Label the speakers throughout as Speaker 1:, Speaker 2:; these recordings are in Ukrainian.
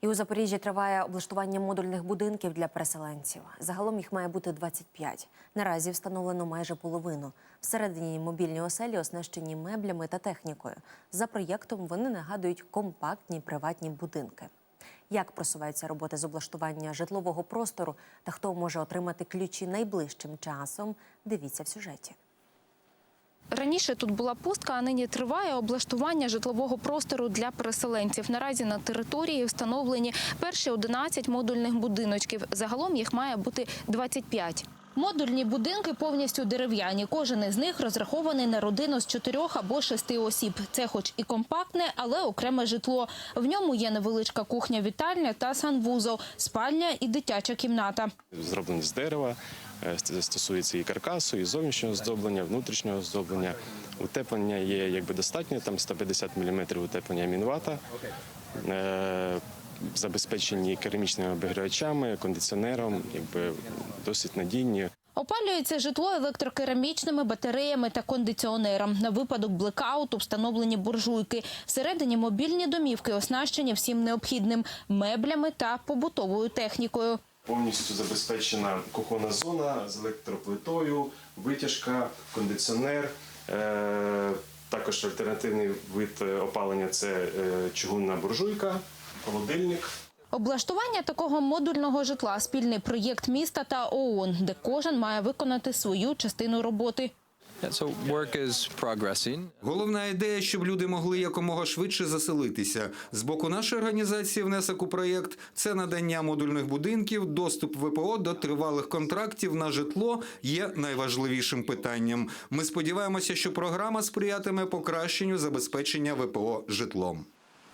Speaker 1: І у Запоріжжі триває облаштування модульних будинків для переселенців. Загалом їх має бути 25. Наразі встановлено майже половину. Всередині мобільні оселі оснащені меблями та технікою. За проєктом вони нагадують компактні приватні будинки. Як просуваються роботи з облаштування житлового простору та хто може отримати ключі найближчим часом? Дивіться в сюжеті.
Speaker 2: Раніше тут була пустка, а нині триває облаштування житлового простору для переселенців. Наразі на території встановлені перші 11 модульних будиночків. Загалом їх має бути 25. Модульні будинки повністю дерев'яні. Кожен із них розрахований на родину з чотирьох або шести осіб. Це, хоч і компактне, але окреме житло. В ньому є невеличка кухня-вітальня та санвузол, спальня і дитяча кімната.
Speaker 3: зроблені з дерева, стосується і каркасу, і зовнішнього оздоблення, внутрішнього оздоблення. Утеплення є якби достатньо, там 150 мм утеплення мінвата. Е, Забезпечені керамічними обігрівачами, кондиціонером, якби досить надійні.
Speaker 2: Опалюється житло електрокерамічними батареями та кондиціонером. На випадок блекауту встановлені буржуйки. Всередині мобільні домівки оснащені всім необхідним меблями та побутовою технікою.
Speaker 3: Повністю забезпечена кухонна зона з електроплитою, витяжка, кондиціонер. Е, Також альтернативний вид е, опалення це е, чугунна буржуйка, холодильник.
Speaker 2: Облаштування такого модульного житла спільний проєкт міста та ООН, де кожен має виконати свою частину роботи.
Speaker 4: Головна ідея, щоб люди могли якомога швидше заселитися. З боку нашої організації внесок у проєкт це надання модульних будинків, доступ ВПО до тривалих контрактів на житло є найважливішим питанням. Ми сподіваємося, що програма сприятиме покращенню забезпечення ВПО житлом.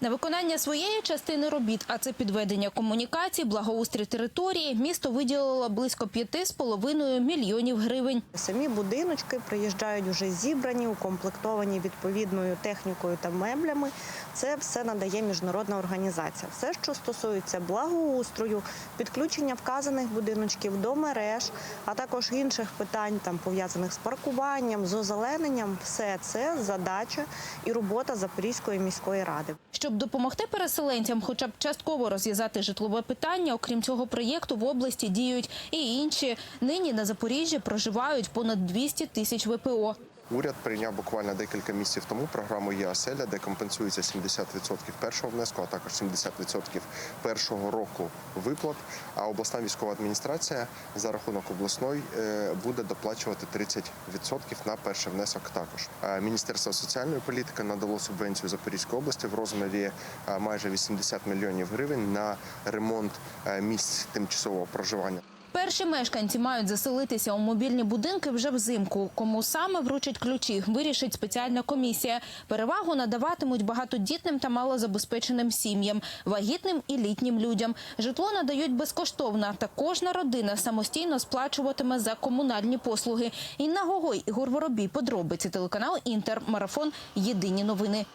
Speaker 2: На виконання своєї частини робіт, а це підведення комунікацій, благоустрій території, місто виділило близько 5,5 мільйонів гривень.
Speaker 5: Самі будиночки приїжджають вже зібрані, укомплектовані відповідною технікою та меблями. Це все надає міжнародна організація. Все, що стосується благоустрою, підключення вказаних будиночків до мереж, а також інших питань, там пов'язаних з паркуванням, з озелененням, все це задача і робота Запорізької міської ради.
Speaker 2: Щоб допомогти переселенцям, хоча б частково розв'язати житлове питання, окрім цього проєкту в області діють і інші. Нині на Запоріжжі проживають понад 200 тисяч ВПО.
Speaker 6: Уряд прийняв буквально декілька місяців тому програму «Є-оселя», де компенсується 70% першого внеску, а також 70% першого року виплат. А обласна військова адміністрація за рахунок обласної е, буде доплачувати 30% на перший внесок. Також Е, Міністерство соціальної політики надало субвенцію Запорізької області в розмірі е, майже 80 мільйонів гривень на ремонт місць тимчасового проживання.
Speaker 2: Перші мешканці мають заселитися у мобільні будинки вже взимку. Кому саме вручать ключі, вирішить спеціальна комісія. Перевагу надаватимуть багатодітним та малозабезпеченим сім'ям, вагітним і літнім людям. Житло надають безкоштовно, та кожна родина самостійно сплачуватиме за комунальні послуги. Інна Гогой, Ігор Воробій, подробиці телеканал Інтер, марафон. Єдині новини.